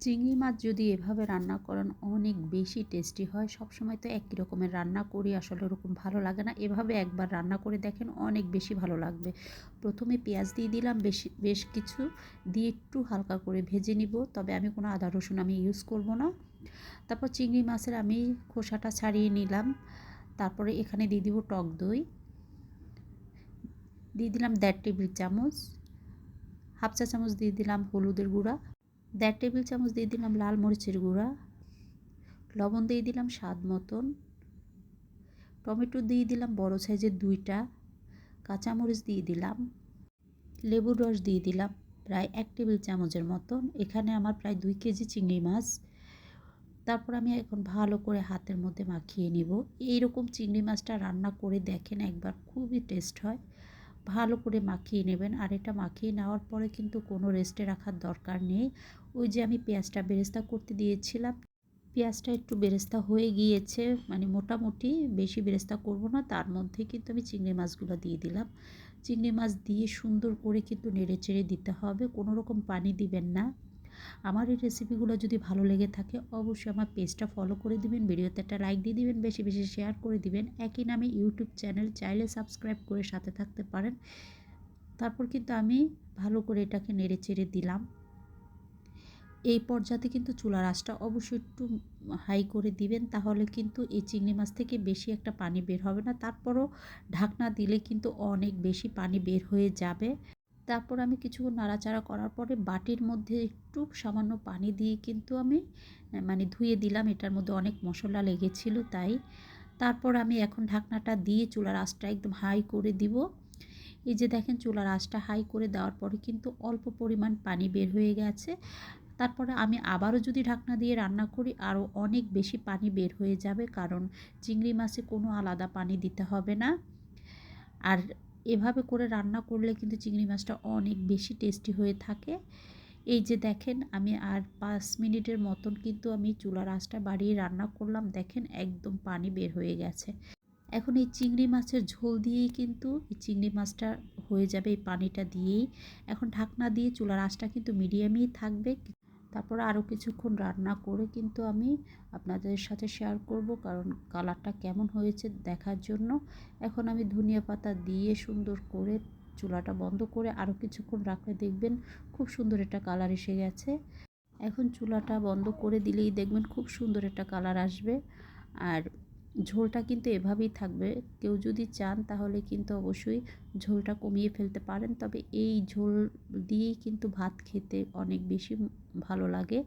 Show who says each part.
Speaker 1: চিংড়ি মাছ যদি এভাবে রান্না করেন, অনেক বেশি টেস্টি হয়। সবসময় তো একই রকমের রান্না করি, আসলে ওরকম ভালো লাগে না। এভাবে একবার রান্না করে দেখেন, অনেক বেশি ভালো লাগবে। প্রথমে পেঁয়াজ দিয়ে দিলাম, বেশি, বেশ কিছু দিয়ে একটু হালকা করে ভেজে নিব। তবে আমি কোনো আদা রসুন আমি ইউজ করব না। তারপর চিংড়ি মাছের আমি খোসাটা ছাড়িয়ে নিলাম। তারপরে এখানে দিয়ে দিব টক দই। দিয়ে দিলাম দেড় টেবিল চামচ। হাফ চা চামচ দিয়ে দিলাম হলুদের গুঁড়া। দেড় টেবিল চামচ দিয়ে দিলাম লাল মরিচের গুঁড়া, লবণ দিয়ে দিলাম স্বাদ মতন, টমেটো দিয়ে দিলাম বড় সাইজের দুইটা, কাঁচামরিচ দিয়ে দিলাম, লেবুর রস দিয়ে দিলাম প্রায় এক টেবিল চামচের মতন। এখানে আমার প্রায় দুই কেজি চিংড়ি মাছ। তারপর আমি এখন ভালো করে হাতের মধ্যে মাখিয়ে নিব। এইরকম চিংড়ি মাছটা রান্না করে দেখেন একবার খুবই টেস্ট হয়। ভালো করে মাখিয়ে নেবেন। আর এটা মাখিয়ে নেওয়ার পরে কিন্তু কোনো রেস্টে রাখার দরকার নেই। ওই যে আমি পেঁয়াজটা বেরেস্তা করতে দিয়েছিলাম, পেঁয়াজটা একটু বেরেস্তা হয়ে গিয়েছে মানে মোটামুটি বেশি বেরেস্তা করব না, তার মধ্যে কিন্তু আমি চিংড়ি মাছগুলো দিয়ে দিলাম। চিংড়ি মাছ দিয়ে সুন্দর করে কিন্তু নেড়ে চেড়ে দিতে হবে, কোনো রকম পানি দিবেন না। আমার এই রেসিপিগুলো যদি ভালো লেগে থাকে, অবশ্যই আমার পেজটা ফলো করে দিবেন ভিডিওতে একটা লাইক দিয়ে দিবেন, বেশি বেশি শেয়ার করে দিবেন। একই নামে ইউটিউব চ্যানেল চাইলে সাবস্ক্রাইব করে সাথে থাকতে পারেন। তারপর কিন্তু আমি ভালো করে এটাকে নেড়ে চেড়ে দিলাম। এই পর্যাতে কিন্তু চুলার আঁচটা অবশ্যই একটু হাই করে দিবেন, তাহলে কিন্তু এই চিংড়ি মাছ থেকে বেশি একটা পানি বের হবে না। তারপরও ঢাকনা দিলে কিন্তু অনেক বেশি পানি বের হয়ে যাবে। তারপর আমি কিছুক্ষণ নাড়াচাড়া করার পরে বাটির মধ্যে একটু সামান্য পানি দিয়ে কিন্তু আমি মানে ধুয়ে দিলাম। এটার মধ্যে অনেক মশলা লেগেছিল তাই। তারপর আমি এখন ঢাকনাটা দিয়ে চুলার আঁচটা একদম হাই করে দিব। এই যে দেখেন চুলার আঁচটা হাই করে দেওয়ার পরে কিন্তু অল্প পরিমাণ পানি বের হয়ে গেছে। তারপরে আমি আবারও যদি ঢাকনা দিয়ে রান্না করি, আরও অনেক বেশি পানি বের হয়ে যাবে কারণ চিংড়ি মাছে কোনো আলাদা পানি দিতে হবে না। আর এভাবে করে রান্না করলে কিন্তু চিংড়ি মাছটা অনেক বেশি টেস্টি হয়ে থাকে। এই যে দেখেন, আমি আর পাঁচ মিনিটের মতন কিন্তু আমি চুলার আঁচটা বাড়িয়ে রান্না করলাম। দেখেন, একদম পানি বের হয়ে গেছে। এখন এই চিংড়ি মাছের ঝোল দিয়েই কিন্তু এই চিংড়ি মাছটা হয়ে যাবে এই পানিটা দিয়েই। এখন ঢাকনা দিয়ে চুলার আঁচটা কিন্তু মিডিয়ামেই থাকবে। তারপর আরও কিছুক্ষণ রান্না করে কিন্তু আমি আপনাদের সাথে শেয়ার করব, কারণ কালারটা কেমন হয়েছে দেখার জন্য। এখন আমি ধনিয়া পাতা দিয়ে সুন্দর করে চুলাটা বন্ধ করে আরও কিছুক্ষণ রাখলে দেখবেন খুব সুন্দর একটা কালার এসে গেছে। এখন চুলাটা বন্ধ করে দিলেই দেখবেন খুব সুন্দর একটা কালার আসবে। আর ঝোলটা কিন্তু এভাবেই থাকবে। কেউ যদি চান তাহলে কিন্তু অবশ্যই ঝোলটা কমিয়ে ফেলতে পারেন। তবে এই ঝোল দিয়েই কিন্তু ভাত খেতে অনেক বেশি ভালো লাগে।